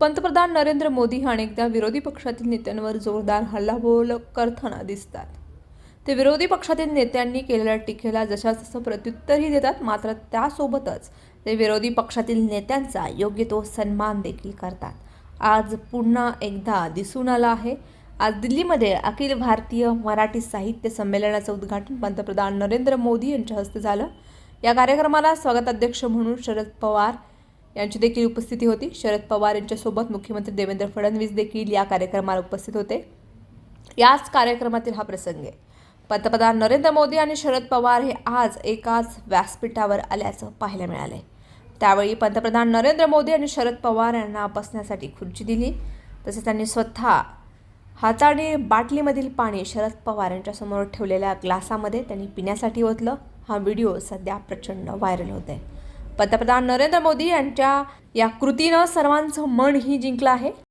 पंतप्रधान नरेंद्र मोदी हा अनेकदा विरोधी पक्षातील नेत्यांवर जोरदार हल्लाबोल करताना दिसतात. ते विरोधी पक्षातील नेत्यांनी केलेल्या टीकेला जशा तसं प्रत्युत्तरही देतात मात्र त्यासोबतच ते विरोधी पक्षातील नेत्यांचा योग्य तो सन्मान देखील करतात. आज पुन्हा एकदा दिसून आलं आहे आज दिल्लीमध्ये अखिल भारतीय मराठी साहित्य संमेलनाचं उद्घाटन पंतप्रधान नरेंद्र मोदी यांच्या हस्ते झालं. या कार्यक्रमाला स्वागताध्यक्ष म्हणून शरद पवार यांची देखील उपस्थिती होती. शरद पवार यांच्यासोबत मुख्यमंत्री देवेंद्र फडणवीस देखील या कार्यक्रमाला उपस्थित होते. याच कार्यक्रमातील हा प्रसंग आहे. पंतप्रधान नरेंद्र मोदी आणि शरद पवार हे आज एकाच व्यासपीठावर आल्याचं पाहायला मिळालंय. त्यावेळी पंतप्रधान नरेंद्र मोदी आणि शरद पवार यांना बसण्यासाठी खुर्ची दिली. तसेच त्यांनी स्वतः हाताने बाटलीमधील पाणी शरद पवार यांच्यासमोर ठेवलेल्या ग्लासामध्ये त्यांनी पिण्यासाठी ओतलं. हा व्हिडिओ सध्या प्रचंड व्हायरल होत आहे पंतप्रधान नरेंद्र मोदी यांच्या या कृतीनं सर्वांचं मनही जिंकलं आहे.